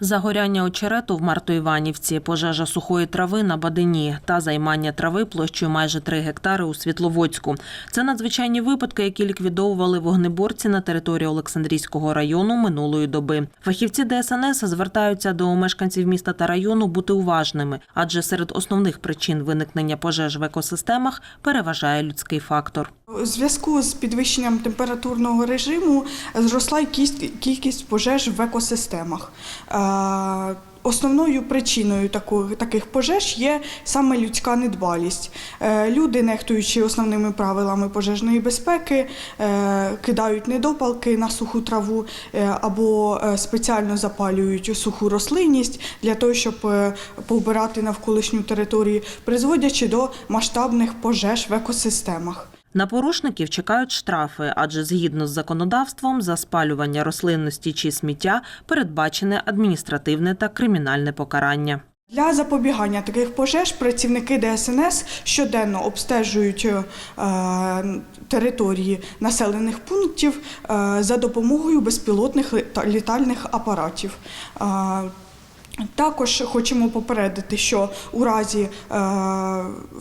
Загоряння очерету в Мартоїванівці, пожежа сухої трави на Бадині та займання трави площею майже 3 гектари у Світловодську. Це надзвичайні випадки, які ліквідовували вогнеборці на території Олександрійського району минулої доби. Фахівці ДСНС звертаються до мешканців міста та району бути уважними, адже серед основних причин виникнення пожеж в екосистемах переважає людський фактор. У зв'язку з підвищенням температурного режиму зросла кількість пожеж в екосистемах. Е, Основною причиною таких пожеж є саме людська недбалість. Е, Люди, нехтуючи основними правилами пожежної безпеки, е, кидають недопалки на суху траву або спеціально запалюють суху рослинність для того, щоб повбирати навколишню територію, призводячи до масштабних пожеж в екосистемах. На порушників чекають штрафи, адже згідно з законодавством за спалювання рослинності чи сміття передбачене адміністративне та кримінальне покарання. Для запобігання таких пожеж працівники ДСНС щоденно обстежують е, території населених пунктів е, за допомогою безпілотних літа- літальних апаратів. Е, також хочемо попередити, що у разі е,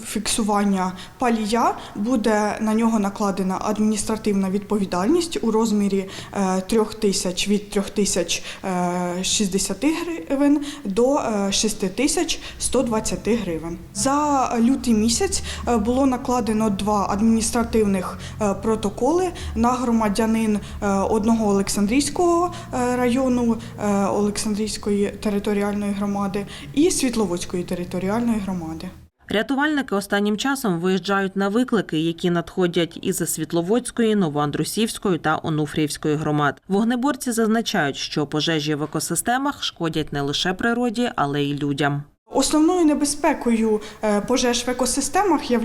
фіксування палія буде на нього накладена адміністративна відповідальність у розмірі е, 3 тисяч від 3 тисяч е, 60 гривень до е, 6 тисяч 120 гривень. За лютий місяць е, було накладено два адміністративних е, протоколи на громадянин е, одного Олександрійського е, району е, Олександрійської територіальної громади і Світловодської територіальної громади. Рятувальники останнім часом виїжджають на виклики, які надходять із Світловодської, Новоандрусівської та Онуфріївської громад. Вогнеборці зазначають, що пожежі в екосистемах шкодять не лише природі, але й людям. Основною небезпекою е, пожеж в екосистемах є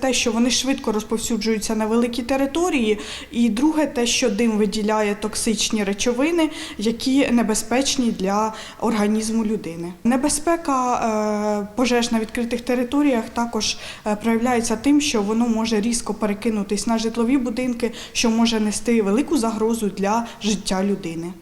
те, що вони швидко розповсюджуються на великі території, і друге, те, що дим виділяє токсичні речовини, які небезпечні для організму людини. Небезпека е, пожеж на відкритих територіях також е, проявляється тим, що воно може різко перекинутись на житлові будинки, що може нести велику загрозу для життя людини.